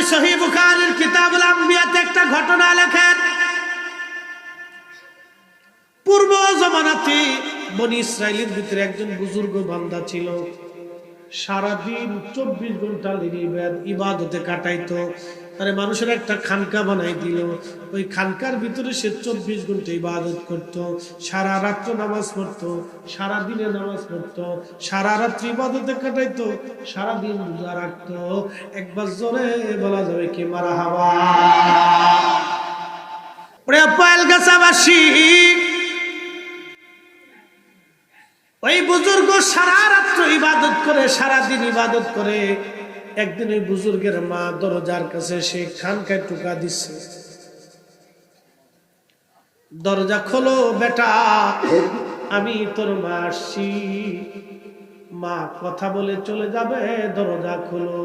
নবী শহীদ বুখারের কিতাবুল আম্বিয়াতে একটা ঘটনা লেখেন। পূর্ব জমানাতে বনি ইসরায়েলের ভিতরে একজন বুজুর্গ বান্দা ছিল। সারাদিন চব্বিশ ঘণ্টা ইবাদতে কাটাইতো। তারে মানুষের একটা খানকা বানাই দিল। ওই খানকার ভিতরে সে চব্বিশ ঘণ্টা ইবাদত করত, সারা রাত্র নামাজ পড়তো, সারা দিনে নামাজ পড়তো, সারা রাত্রি ইবাদতে কাটাইতো, সারা দিন রোজা রাখতো। একবার জোরে বলা যাবে কি মারা গাছাবাসী ওই বুজুর্গ সারা রাত্র ইবাদত করে, সারা দিন ইবাদত করে একদিন ওই বুজুর্গের মা দরজার কাছে সে খানকায় টুকা দিচ্ছে দরজা খোলো বেটা, আমি তোর মা আসছি। মা কথা বলে চলে যাবে, দরজা খোলো।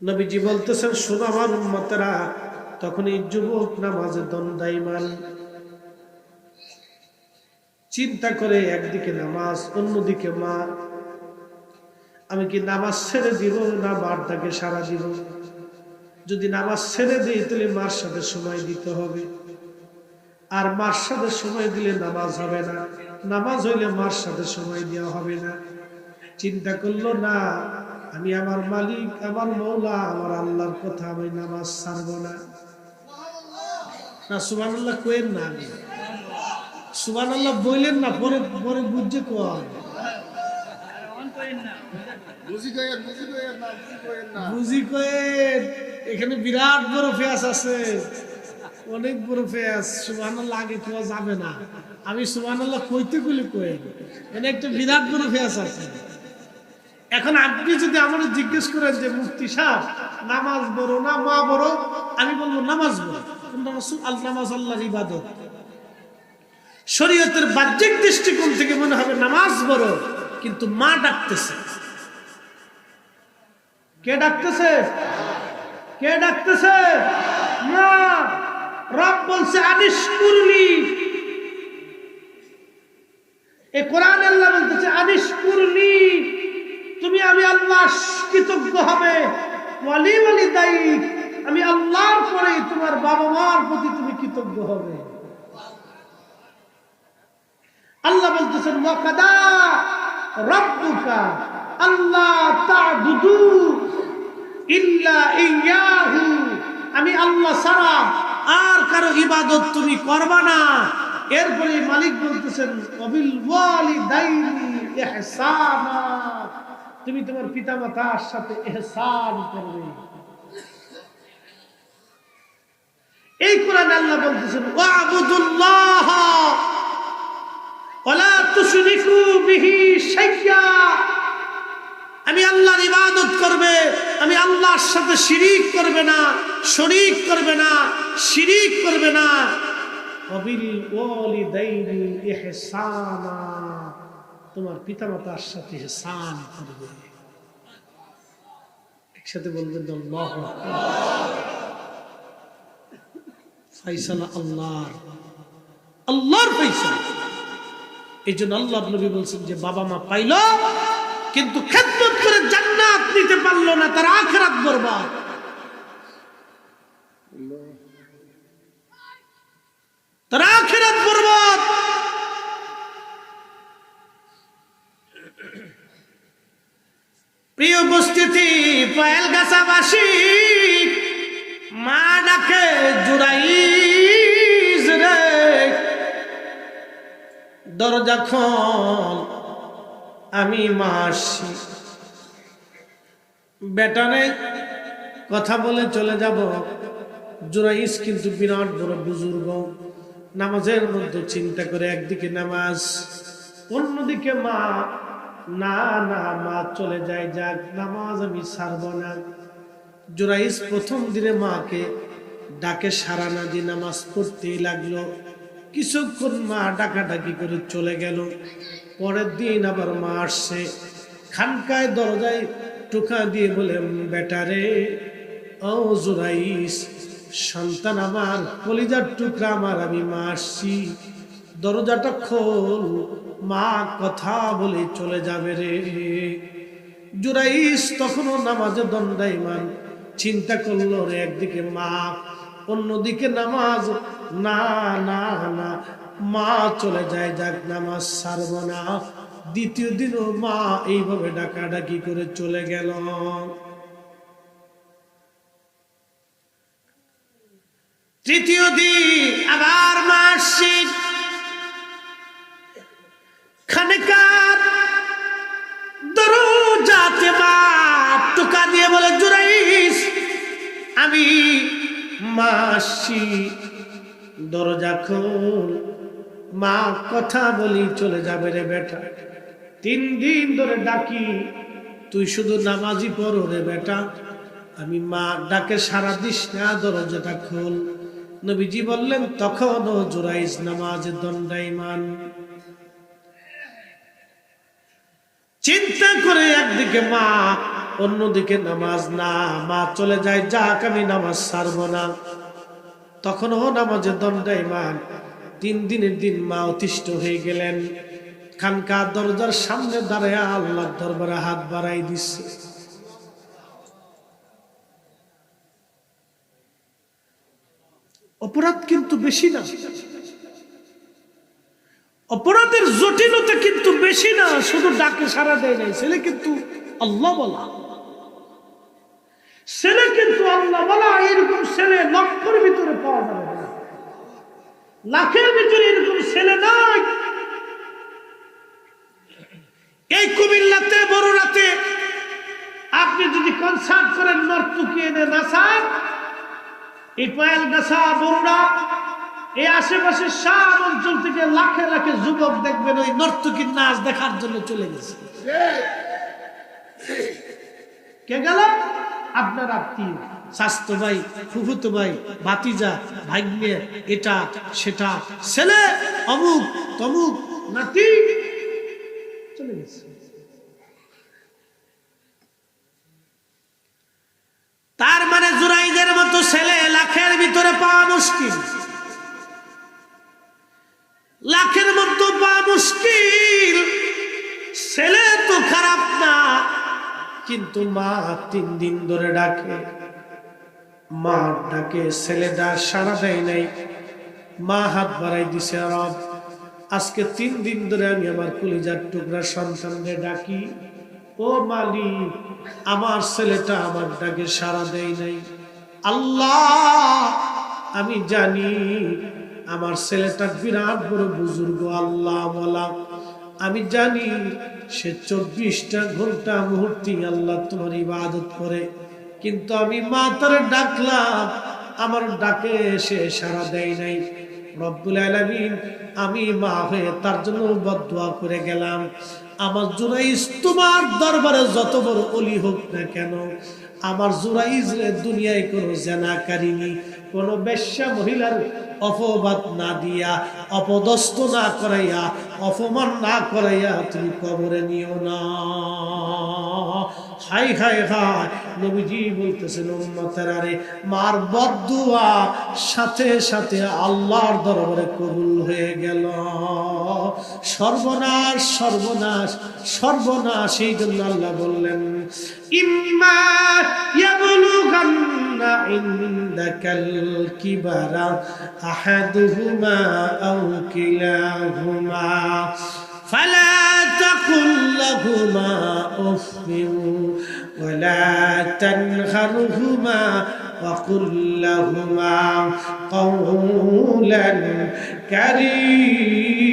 নবীজি বলতেছেন, শোনো আমার উম্মতেরা তখন এই যুবক নামাজে দন্দাইমান চিন্তা করে একদিকে নামাজ, অন্যদিকে মা। আমি কি নামাজ ছেড়ে দিব না বারটাকে সারা দিব? যদি নামাজ ছেড়ে দিই, তাহলে মার সাথে সময় দিতে হবে। আর মার সাথে সময় দিলে নামাজ হবে না। নামাজ হইলে মার সাথে সময় দেওয়া হবে না। চিন্তা করল, না, আমি আমার মালিক, আমার মৌলা, আমার আল্লাহর কথা আমি নামাজ ছাড়বো না। না সুবান আল্লাহ কোয়েন না আমি সুবান আল্লাহ বললেন না, পরে পরে বুঝছে কয়। এখানে বিরাট বড় আছে। অনেক বড় যাবে না। আমি সুবান কইতে কইলে কয়েন এখানে একটা বিরাট বড় ফেস আছে। এখন আপনি যদি আমার জিজ্ঞেস করেন যে, মুফতি সাহ নামাজ বড় না, মা বড় আমি বলব, নামাজ বড় নামাজ আল্লাহর ইবাদত। শরীয়তের বাহ্যিক দৃষ্টিকোণ থেকে মনে হবে, নামাজ বড় কিন্তু মা ডাকতেছে। কে ডাকতেছে? কে ডাকতেছে? মা, রব বলছে, আনিস কুরলি এ কোরআন আল্লাহ বলতেছে, আনিস কুরলি তুমি আমি আল্লাহ কৃতজ্ঞ হবে। ওয়ালি ওয়ালি দায়ী আমি আল্লাহর পরে তোমার বাবা মার প্রতি তুমি কৃতজ্ঞ হবে। আল্লাহ বলতেছেন, ওয়াকাদা আল্লাহ আমি আল্লাহ ছাড়া আর কারও ইবাদত তুমি করবা না। এরপরে মালিক বলতেছেন তুমি তোমার পিতা মাতার সাথে ইহসান করবে। এই কোরআন আল্লাহ বলতেছেন ওয়াবুদুল্লাহ আমি আল্লাহর ইবাদত করবে, আমি আল্লাহর সাথে শিরিক করবে না, শরিক করবে না, শিরিক করবে না। তোমার পিতামাতার সাথে ইহসান করবে। একসাথে বলবেন আল্লাহু আল্লাহর। আল্লাহর ফাইসালা। এই জন্য আল্লাহ নবী বলছেন যে, বাবা মা পাইল, কিন্তু খেদমত করে জান্নাত নিতে পারল না, তার আখরাত বরবাদ। তার আখরাত বরবাদ। প্রিয় উপস্থিতি পায়েল গাছাবাসী মা ডাকে জুড়াইস দরজা খন আমি মা আসছি বেটারে কথা বলে চলে যাব। জুরাইস কিন্তু বিরাট বড় বুজুর্গ। নামাজের মধ্যে চিন্তা করে একদিকে নামাজ, অন্যদিকে মা। না না, মা, চলে যায়, যাক, নামাজ আমি ছাড়ব না। জুরাইস প্রথম দিনে মাকে ডাকে সারা না দিয়ে নামাজ পড়তেই লাগল। কিছুক্ষণ মা ডাকাডাকি করে চলে গেল। পরের দিন আবার মা আসছে। খানকায় দরজায় টোকা দিয়ে বলে বেটারে ও জুরাইস সন্তান আমার, কলিজার টুকরা আমার, আমি মা আসছি। দরজাটা খোল, মা কথা বলে চলে যাবে রে। জুরাইস তখনও নামাজে দণ্ডাইমান চিন্তা করল রে, একদিকে মা, অন্যদিকে নামাজ। না না না। মা চলে যায়, যাক নামাজ সারব না। দ্বিতীয় দিনও মা এইভাবে ডাকাডাকি করে চলে গেল। তৃতীয় দিন আবার মা আসছে। খানেকার দরজাতে মা টোকা দিয়ে বলে জুরাইস আমি মা আসছি। দরজা খোল। মা, কথা বলি, চলে যাবে রে বেটা। তিন দিন ধরে ডাকি, তুই শুধু নামাজি পড়ো রে বেটা। আমি মা ডাকে, সারা দিস না দরজাটা খোল। নবীজি বললেন, তখনও জোরাইস নামাজে দণ্ডাইমান চিন্তা করে একদিকে মা, অন্যদিকে নামাজ না। মা, চলে যায়, যাক, আমি নামাজ সারব না। তখনও নামাজে দণ্ডাইমান তিন দিনের দিন মা অতিষ্ঠ হয়ে গেলেন। খানকা দরজার সামনে দাঁড়ায় আল্লাহ দরবারে হাত বাড়াই দিচ্ছে অপরাধ কিন্তু বেশি না। অপরাধের জটিলতা কিন্তু বেশি না। শুধু ডাকে সারা দেয় নাই। ছেলে কিন্তু আল্লাহ বলা। ছেলে কিন্তু আল্লাহ বলা এরকম ছেলে লক্ষের ভিতরে পাওয়া যাবে না। লাখের ভিতরে এরকম ছেলে নাই। এই কুমিল্লাতে বড় রাতে আপনি যদি কনসার্ট করেন নর্তুকি এনে নাচান এই পয়াল গাছা বড়রা এই আশেপাশে সব অঞ্চল থেকে লাখে লাখে যুবক দেখবেন ওই নর্তকীর নাচ দেখার জন্য চলে গেছে। কে গেল? আপনার আত্মীয়, স্বাস্থ্য ভাই, ফুফুতো ভাই, ভাতিজা, ভাগ্নে, এটা, সেটা, ছেলে, অমুক, তমুক, নাতি, চলে গেছে। তার মানে জুরাইদের মতো ছেলে লাখের ভিতরে পাওয়া মুশকিল। লাখের মতো পাওয়া মুশকিল। কিন্তু মা তিন দিন ধরে ডাকে। মা ডাকে, ছেলেটা সারা দেয় নাই। মা হাত বাড়াই দিছে, রব, আজকে তিন দিন ধরে আমি আমার কলিজার টুকরা সন্তানদের ডাকি। ও মালিক, আমার ছেলেটা আমার ডাকে সারা দেয় নাই। আল্লাহ, আমি জানি আমার ছেলেটা বিরাট বড় বুজুর্গ, আল্লাহ বলা আমি জানি সে চব্বিশটা ঘণ্টা মুহূর্তে আল্লাহ তোমার ইবাদত করে। কিন্তু আমি মা তার ডাকলাম, আমার ডাকে সে সারা দেয় নাই। রব্বুল আলামিন, আমি মা হয়ে তার জন্য বদুয়া করে গেলাম। আমার জুরাইজ তোমার দরবারে যত বড় অলি হোক না কেন, আমার জুরাইজ দুনিয়ায় কোনো জেনাকারিনী কোনো বেশ্যা মহিলার অপবাদ না দিয়া, অপদস্থ না করাইয়া, অপমান না করাইয়া তুমি কবরে নিও না। হাই হাই হাই, নবীজি বলতেছেন, উম্মতের মার বদুয়া সাথে সাথে আল্লাহর দরবারে কবুল হয়ে গেল। সর্বনাশ সর্বনাশ সর্বনাশ, এই জন্য আল্লাহ বললেন, ইম্মা يكن عندك الكبر أحدهما أو كلاهما فلا تقل لهما أف ولا تنهرهما وقل لهما قولا كريما.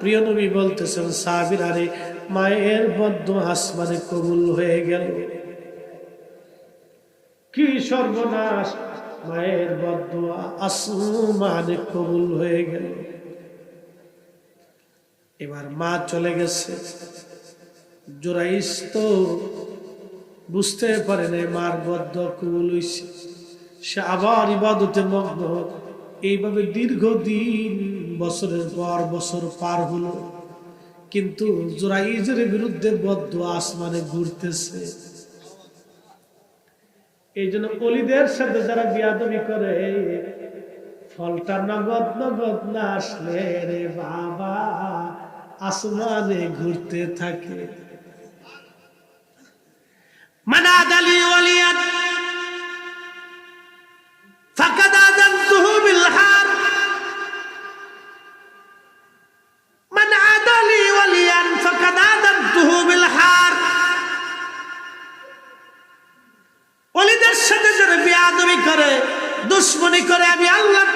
প্রিয় নবী বলতেছেন, সাবির আরে, মায়ের বদ্ধ আসমানে কবুল হয়ে গেল। কি সর্বনাশ, মায়ের বদ্ধ আসমানে কবুল হয়ে গেল। এবার মা চলে গেছে। জোরাইস তো বুঝতে পারে না মার বদ্ধ কবুল হইছে। সে আবার ইবাদতে মগ্ন এইভাবে দীর্ঘদিন বছরের পর বছর পার হলো। কিন্তু জোরাইজের বিরুদ্ধে বদ্ধ আসমানে ঘুরতেছে। এই জন্য অলিদের সাথে যারা বিয়াদবি করে, ফলটা নগদ নগদ না আসলে রে বাবা, আসমানে ঘুরতে থাকে। আলী ওয়ালিয়াত ফাকাদ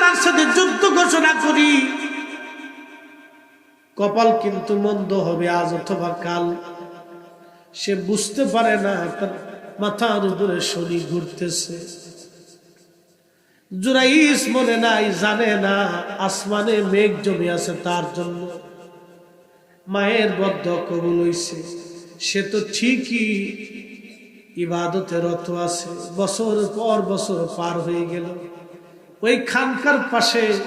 আল্লাহ তার সাথে যুদ্ধ ঘোষণা করি। কপাল কিন্তু মন্দ হবে আজ অথবা কাল। সে বুঝতে পারে না, তার মাথার উপরে শনি ঘুরতেছে। জুরাইস মনে নাই, জানে না, আসমানে মেঘ জমে আছে তার জন্য। মায়ের বদ্ধ কবুল হইছে, সে তো ঠিকই ইবাদতে রত আছে। বছর পর বছর পার হয়ে গেল। ওই খানকার পাশে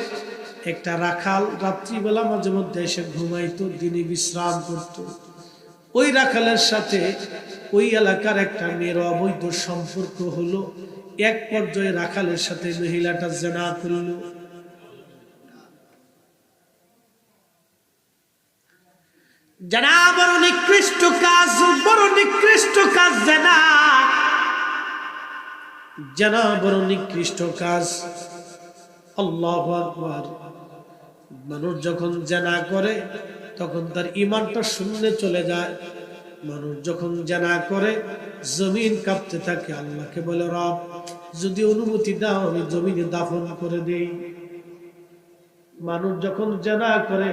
একটা রাখাল রাত্রিবেলা মাঝে মধ্যে এসে ঘুমাইতো, দিনে বিশ্রাম করত। ওই রাখালের সাথে ওই এলাকার একটা মেয়ের অবৈধ সম্পর্ক হলো। এক পর্যায়ে রাখালের সাথে মহিলাটা জেনা করল। জানা বড় নিকৃষ্ট কাজ, বড় নিকৃষ্ট কাজ, জানা। জানা বড় নিকৃষ্ট কাজ। আল্লাহ মানুষ যখন জেনা করে, তখন তার ইমানটা শূন্যে চলে যায়। মানুষ যখন জেনা করে, জমিন কাঁপতে থাকে। আল্লাহকে বলে, রব, যদি অনুমতি দাও, আমি জমিনে দাফন করে দেই। মানুষ যখন জেনা করে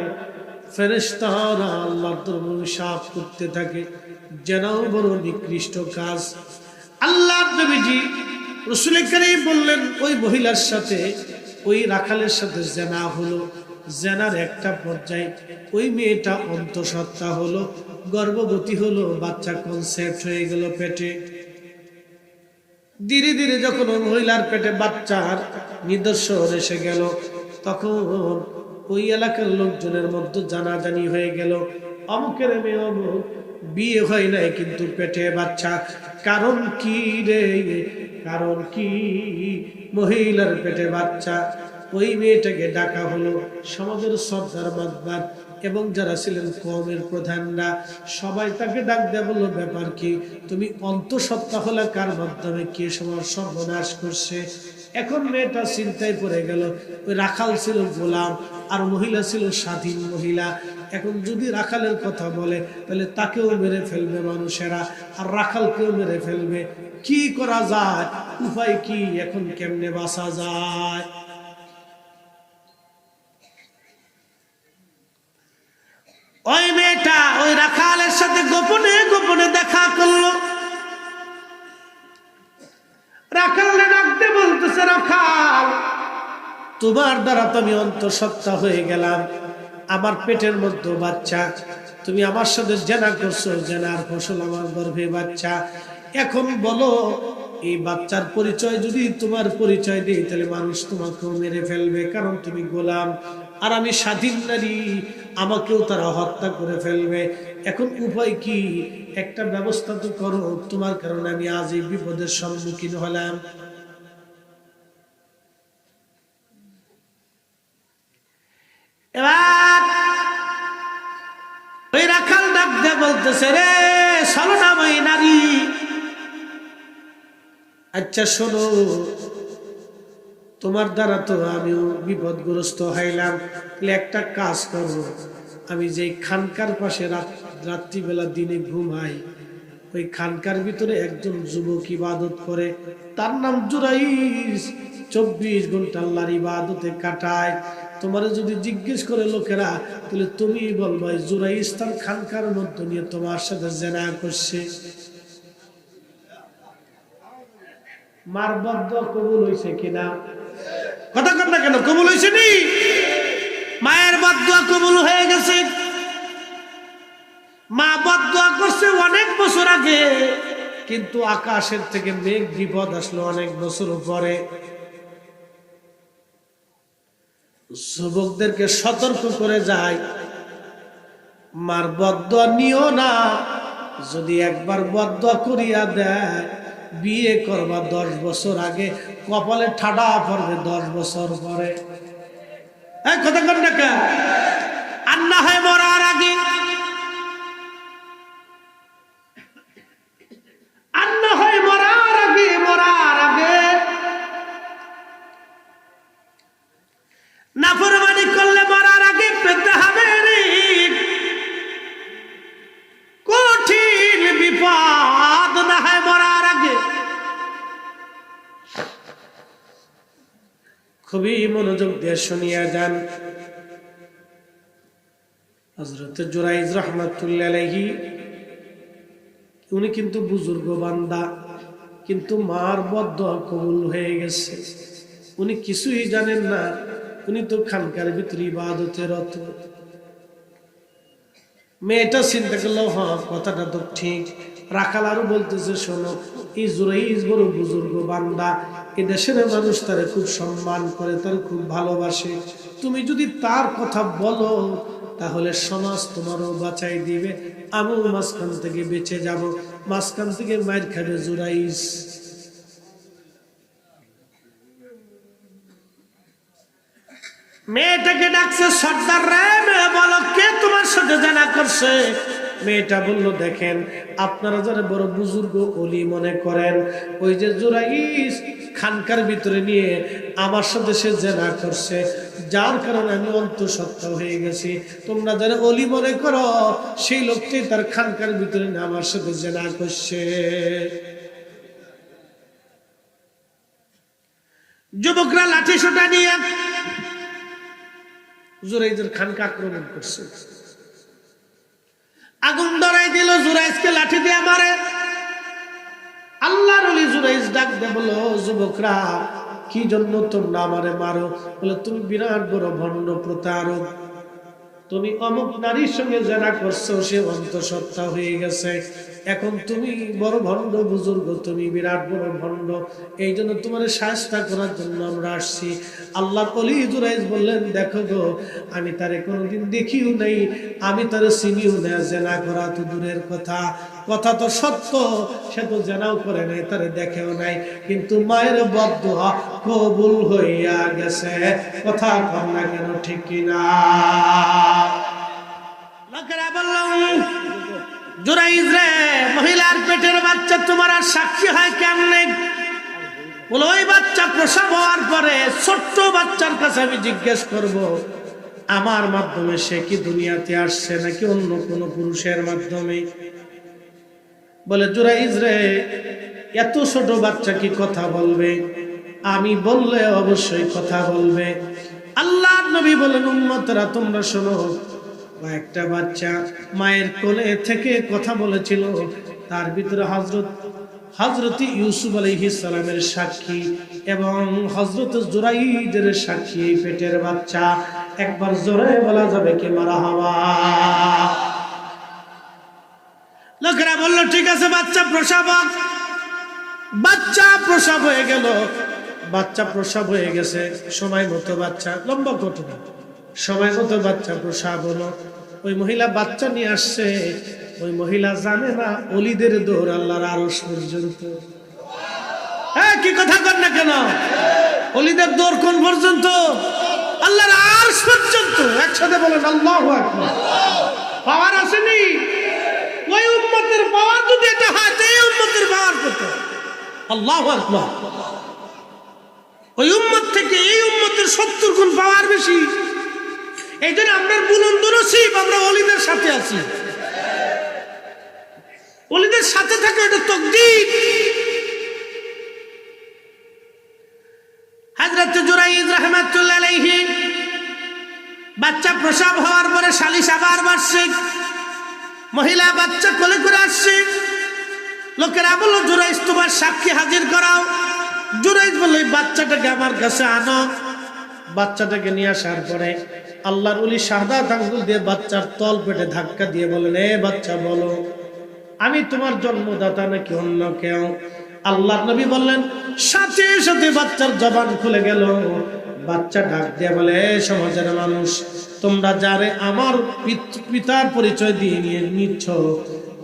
ফেরেশতারা আল্লাহর দরবারে সাফ করতে থাকে। জানাও বড় নিকৃষ্ট কাজ। আল্লাহ নবীজি বললেন, ওই মহিলার সাথে ওই রাখালের সাথে জেনা হলো। জেনার একটা পর্যায়ে ওই মেয়েটা অন্তঃসত্ত্বা হলো, গর্ভবতী হলো, বাচ্চা কনসেপ্ট হয়ে গেল পেটে। ধীরে ধীরে যখন মহিলার পেটে বাচ্চার নিদর্শন এসে গেল, তখন ওই এলাকার লোকজনের মধ্যে জানাজানি হয়ে গেল, অমুকের মেয়ে অমুক, বিয়ে হয় নাই কিন্তু পেটে বাচ্চা, কারণ কি রে? কারণ কি? মহিলার পেটে বাচ্চা, ওই মেয়েটাকে ডাকা হলো সমাজের সর্দার মাতবার এবং যারা ছিলেন কমের প্রধানরা, সবাই তাকে ডাক দেয়া বলল, ব্যাপার কি? তুমি অন্তঃসত্ত্বা হলে কার মাধ্যমে কে সবার সর্বনাশ করছে? এখন মেয়েটা চিন্তায় পড়ে গেল। রাখাল ছিল গোলাম আর মহিলা ছিল স্বাধীন মহিলা। এখন যদি রাখালের কথা বলে, তাহলে তাকেও মেরে ফেলবে মানুষেরা আর রাখালকেও মেরে ফেলবে। কি করা যায়? উপায় কি? এখন কেমনে বাঁচা যায়? ওই মেয়েটা ওই রাখালের সাথে গোপনে গোপনে দেখা করল। রাখালে বলতেছে রাখাল তোমার দ্বারা তো আমি অন্তঃসত্ত্বা হয়ে গেলাম। আমার পেটের মধ্যে বাচ্চা। তুমি আমার সাথে জেনা করছ, জেনার ফসল আমার গর্ভে বাচ্চা। এখন বলো, এই বাচ্চার পরিচয় যদি তোমার পরিচয় দিই, তাহলে মানুষ তোমাকেও মেরে ফেলবে, কারণ তুমি গোলাম। আর আমি স্বাধীন নারী, আমাকেও তারা হত্যা করে ফেলবে। এখন উপায় কি? একটা ব্যবস্থা তো করো। তোমার কারণে আমি আজ এই বিপদের সম্মুখীন হলাম। আচ্ছা শোনো, তোমার দ্বারা তো আমিও বিপদগ্রস্ত হইলাম। একটা কাজ করো, আমি যে খানকার পাশে রাত্রিবেলা দিনে ঘুমাই, ওই খানকার ভিতরে একজন যুবক ইবাদত করে, তার নাম জুরাইস চব্বিশ ঘণ্টা আল্লাহর ইবাদতে কাটায়। তোমার যদি জিজ্ঞেস করে লোকেরা, তাহলে তুমি বলবা জুরাইস তার খানকার মধ্যে নিয়ে তোমার সাথে জেনা করছে। মার কবুল হয়েছে কিনা? কথা কেন কবুল হয়েছে হয়ে করছে অনেক বছর আগে, কিন্তু আকাশের থেকে মেঘ বিপদ আসলো অনেক বছর পরে। যুবকদেরকে সতর্ক করে যায়। মার বদ্ধ নিও না। যদি একবার বদ্ধ করিয়া দেয়, বিয়ে করবা দশ বছর আগে, কপালে ঠাডা পড়বে দশ বছর পরে। কথা কর না আর না হয় মরার আগে খুবই মনোযোগ দিয়ে শুনিয়া যান। হজরত জুরাইজ রহমতুল্লাহ উনি কিন্তু বুজুর্গ বান্দা, কিন্তু মার বদ্ধ কবুল হয়ে গেছে। উনি কিছুই জানেন না, উনি তো খানকার ভিতরে ইবাদতের রত মেয়েটা চিন্তা করল হ্যাঁ কথাটা তো ঠিক। রাখাল আরও বলতেছে, শোনো, এই জুরাইজ বড় বুজুর্গ বান্দা মানুষ খুব সম্মান করে, তার খুব ভালোবাসে। তুমি যদি তার কথা বলো, তাহলে সমাজ তোমারও বাঁচাই দিবে। আমিও মাঝখান থেকে বেঁচে যাব, মাঝখান থেকে মায়ের খাবে জুরাইজ। মেয়েটাকে ডাকছে, সর্দার রে, মেয়ে বলো, কে তোমার সাথে জানা করছে? মেয়েটা বলল, দেখেন, আপনারা যারা বড় বুজুর্গ অলি মনে করেন, ওই যে জোরাইস খানকার ভিতরে নিয়ে আমার সাথে সে জেনা করছে, যার কারণে আমি অন্তঃসত্ত্বা হয়ে গেছি। তোমরা যারা অলি মনে করো, সেই লোকটি তার খানকার ভিতরে নিয়ে আমার সাথে জেনা করছে। যুবকরা লাঠি সোটা নিয়ে জুরাইজের খানকে আক্রমণ করছে। আগুন ধরাই দিল জুরাইজকে লাঠি দিয়ে মারে। আল্লাহর অলি জুরাইজ ডাক দে বলো যুবকরা, কি জন্য তোমরা আমারে মারো? বলে, তুমি বিরাট বড় ভণ্ড প্রতারক। তুমি অমুক নারীর সঙ্গে যারা করছ, সে অন্তঃসত্ত্বা হয়ে গেছে। এখন তুমি বড় ভণ্ড, বুজুর্গ, তুমি বিরাট বড় ভণ্ড। এই জন্য তোমার সাহসটা করার জন্য আমরা আসছি। আল্লাহ কলি জুরাইজ বললেন, দেখো গো, আমি তারে কোনোদিন দেখিও নাই, আমি তারে চিনিও না, জেনা করা তো দূরের কথা। কথা তো সত্য, সে তো জেনাও করে নাই, তারে দেখেও নাই। কিন্তু মায়ের বদ্ধ কবুল হইয়া গেছে। কথা কর না কেন, ঠিক কিনা? লোকেরা বলল জুরাইজ রে, মহিলার পেটের বাচ্চা, তোমার আর সাক্ষী হয় কেমনে? বলে, ওই বাচ্চা প্রসব হওয়ার পরে ছোট্ট বাচ্চার কাছে আমি জিজ্ঞেস করব, আমার মাধ্যমে সে কি দুনিয়াতে আসছে নাকি অন্য কোনো পুরুষের মাধ্যমে? বলে, জুরাইজ রে, এত ছোট বাচ্চা কি কথা বলবে? আমি বললে অবশ্যই কথা বলবে। আল্লাহ নবী বলেন, উম্মতরা, তোমরা শোনো কয়েকটা বাচ্চা মায়ের কোলে থেকে কথা বলেছিল। তার ভিতরে হজরত হজরত ইউসুফ আলাইহিস সালামের সাক্ষী এবং হজরত জুরাইদের সাক্ষী এই পেটের বাচ্চা। একবার জোরে বলা যাবে কি মারা হওয়া? লোকেরা বলল, ঠিক আছে বাচ্চা, প্রসব। বাচ্চা প্রসব হয়ে গেল। বাচ্চা প্রসাব হয়ে গেছে। সময় মতো বাচ্চা, লম্বা ঘটনা সময় মতো বাচ্চা প্রসব হলো ওই মহিলা বাচ্চা নিয়ে আসছে। ওই মহিলা জানে না অলিদের দৌড় আল্লাহর আরস পর্যন্ত। হ্যাঁ কি কথা কর না কেন? অলিদের দৌড় কোন পর্যন্ত? আল্লাহর আরস পর্যন্ত। একসাথে বলেন, আল্লাহ পাওয়ার আসেনি। ওই উম্মতের পাওয়ার যদি এটা হয় এই উম্মতের পাওয়ার কত? আল্লাহ আকবার। ওই উম্মত থেকে এই উম্মতের সত্তর গুণ পাওয়ার বেশি। এই জন্য আমরা বুলন্দ নসিব, আমরা অলিদের সাথে আছি। অলিদের সাথে থাকে এটা তকদির। হাজরত জুরাইদ রহমাতুল্লাহ আলাইহি, বাচ্চা প্রসব হওয়ার পরে সালিশ আবার বার্ষিক মহিলা বাচ্চা কোলে করে আসছে। লোকেরা বলল জুরাইজ তোমার সাক্ষী হাজির করাও। জুরাইজ বলল বাচ্চাটাকে আমার কাছে আনো। বাচ্চাটাকে নিয়ে আসার পরে আল্লাহর উলি শাহাদাত আঙ্গুল দিয়ে বাচ্চার তল পেটে ধাক্কা দিয়ে বলেন, এ বাচ্চা, বলো, আমি তোমার জন্মদাতা নাকি অন্য কেউ? আল্লাহর নবী বললেন, সাথে সাথে বাচ্চার জবান খুলে গেল। বাচ্চা ডাক দিয়ে বলে, "এ সমাজের মানুষ, তোমরা যারে আমার পিত- পিতার পরিচয় দিয়ে নিয়ে নিচ্ছ,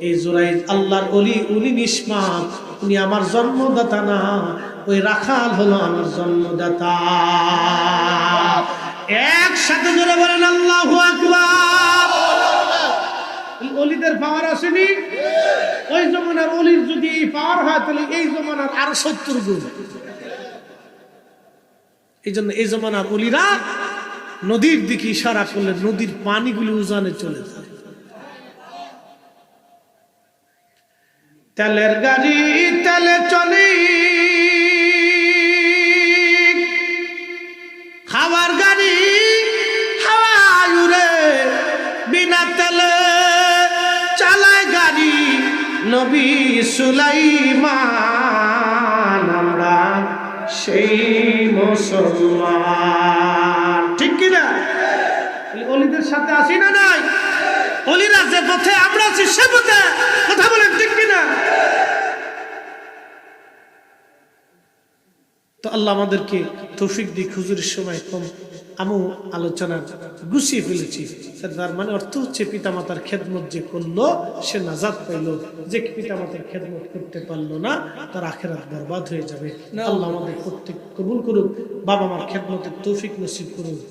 এই জোরাই আল্লাহর অলি উনি নিষ্মাত উনি আমার জন্মদাতা না, ওই রাখাল হলো আমার জন্মদাতা। একসাথে জোরে বলেন, আল্লাহু আকবার। অলিদের পাওয়ার আসেনি? ওই জমানার অলির যদি এই পাওয়ার হয়, তাহলে এই জমানার আরও সত্তর গুণ। এই জন্য এই জমানার অলিরা নদীর দিকে ইশারা করলে নদীর পানিগুলি উজানে চলে যায়। তেলের গাড়ি তেলে চলে। খাবার গাড়ি নবী সুলাইমান, আমরা সেই মুসলমান। ঠিক কিনা অলিদের সাথে আসি না নাই? অলিরা যে পথে, আমরা আছি সে পথে। কথা বলেন ঠিক কিনা তো আল্লাহ আমাদেরকে তৌফিক দিক হুজুরের সময় কম। আমু আলোচনা গুছিয়ে ফেলেছি। তার মানে অর্থ হচ্ছে পিতামাতার খেদমত যে করল সে নাজাদ পাইল। যে পিতামাতার খেদমত করতে পারল না তার আখেরাত বরবাদ হয়ে যাবে। আল্লাহ আমাদের প্রত্যেক কবুল করুক বাবা মার খেদমতের তৌফিক নসিব করুন